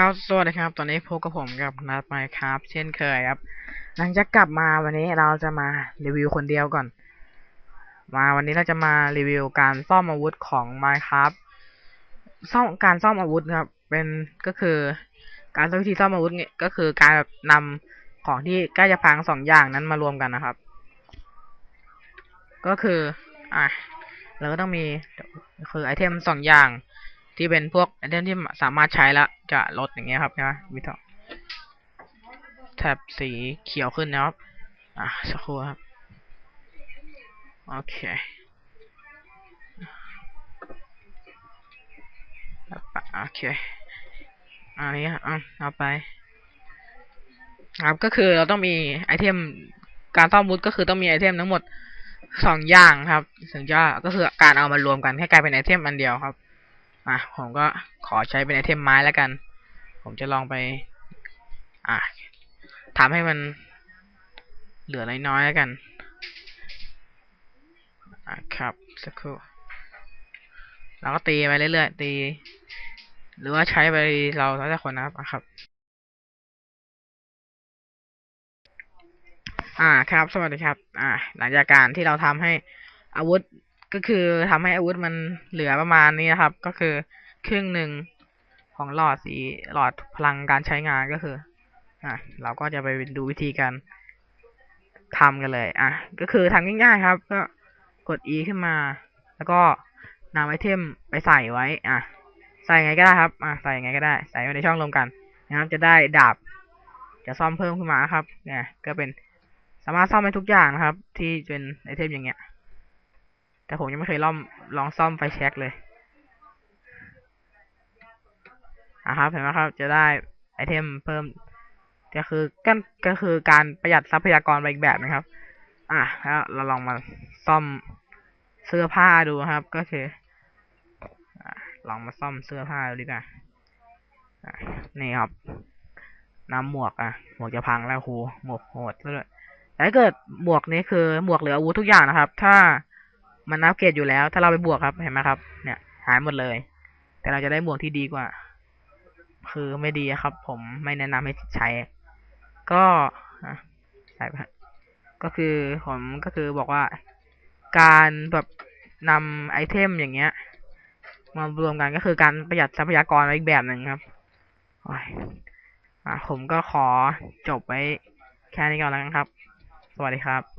ครับ สวัสดีครับ ตอนนี้พบกับผมกับนัดไมค์ครับเช่นเคยครับ หลังจากกลับมาวันนี้เราจะมารีวิวคนเดียวก่อน มาวันนี้เราจะมารีวิวการซ่อมอาวุธของ Minecraft ซ่อมการซ่อมอาวุธครับ เป็นก็คือการซ่อมวิธีซ่อมอาวุธเนี่ยก็คือการแบบนำของที่ใกล้จะพังสองอย่างนั้นมารวมกันนะครับ ก็คือ อะเราก็ต้องมีคือไอเทมสองอย่าง ที่เป็นพวกไอเทมที่สามารถใช้แล้วจะลดอย่างเงี้ยครับใช่ไหมวิธีแท็บสีเขียวขึ้นนะครับ อะสักครู่ครับ โอเคโอเคอันนี้อะเอาไป ครับก็คือเราต้องมีไอเทมการซ่อมวุธก็คือต้องมีไอเทมทั้งหมดสองอย่างครับ ถึงจะก็คือการเอามารวมกันให้กลายเป็นไอเทมอันเดียวครับ อะผมก็ขอใช้เป็นไอเทมไม้แล้วกัน ผมจะลองไป อะทำให้มันเหลือน้อยๆแล้วกัน อะครับ สักครู่เราก็ตีไปเรื่อยๆตี หรือว่าใช้ไปเราแล้วแต่คนนะครับอะครับ อ่าครับ สวัสดีครับ อ่า หลังจากการที่เราทำให้อาวุธ ก็คือทำให้อาวุธมันเหลือประมาณนี้นะครับ ก็คือครึ่งหนึ่งของหลอดสีหลอดพลังการใช้งานก็คืออะเราก็จะไปดูวิธีการทำกันเลย อะ ก็คือทำง่ายๆครับ ก็กด E ขึ้นมา แล้วก็นำไอเทมไปใส่ไว้ อะ ใส่ไงก็ได้ครับ อะ ใส่ไงก็ได้ ใส่ไว้ในช่องรวมกันนะครับ จะได้ดาบ จะซ่อมเพิ่มขึ้นมาครับ เนี่ย ก็เป็นสามารถซ่อมได้ทุกอย่างนะครับ ที่เป็นไอเทมอย่างเงี้ย แต่ผมยังไม่เคยลองลองซ่อมไฟแช็กเลยอะครับเห็นไหมครับ จะได้ไอเทมเพิ่ม ก็คือกันก็คือการประหยัดทรัพยากรไปอีกแบบนะครับ อะแล้วเราลองมาซ่อมเสื้อผ้าดูครับ ก็คืออลองมาซ่อมเสื้อผ้าดูดีกว่าอะนี่ครับน้ำหมวกอะ หมวกจะพังแล้วครูหมวกโหดด้วยแต่ถ้าเกิดหมวกนี้คือหมวกเหลืออาวุธทุกอย่างนะครับ ถ้า มันอัปเกรดอยู่แล้ว ถ้าเราไปบวกครับเห็นไหมครับ เนี่ย หายหมดเลย แต่เราจะได้หมวกที่ดีกว่า คือไม่ดีครับ ผมไม่แนะนำให้ใช้ ก็ใช่ก็คือผมก็คือบอกว่า การแบบนำไอเทมอย่างเงี้ยมารวมกันก็คือการประหยัดทรัพยากรอีกแบบหนึ่งครับอ่าผมก็ขอจบไว้แค่นี้ก่อนแล้วกันครับ สวัสดีครับ